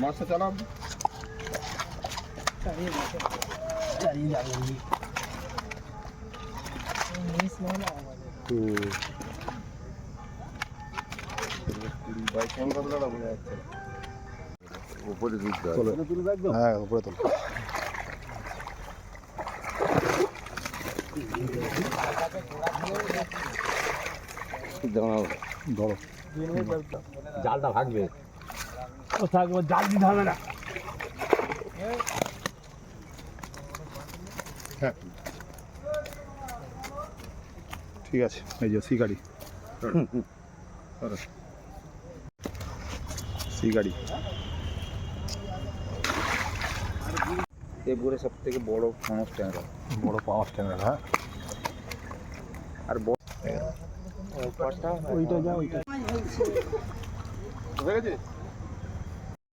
মাছটা চালাম চালিয়ে যাবে মন উপরে হ্যাঁ উপরে তোল ধরো জালটা ভাগবে ও থাকব জাল দিতে হবে না। ঠিক আছে এই যে সি গাড়ি। সি গাড়ি। এরপরে সব থেকে বড় ফেমাস ট্যাংরা বড় পাওয়ার স্ট্যান্ডার্ড হ্যাঁ। আর বড় ওইটা যা ওইটা। হয়ে গেছে?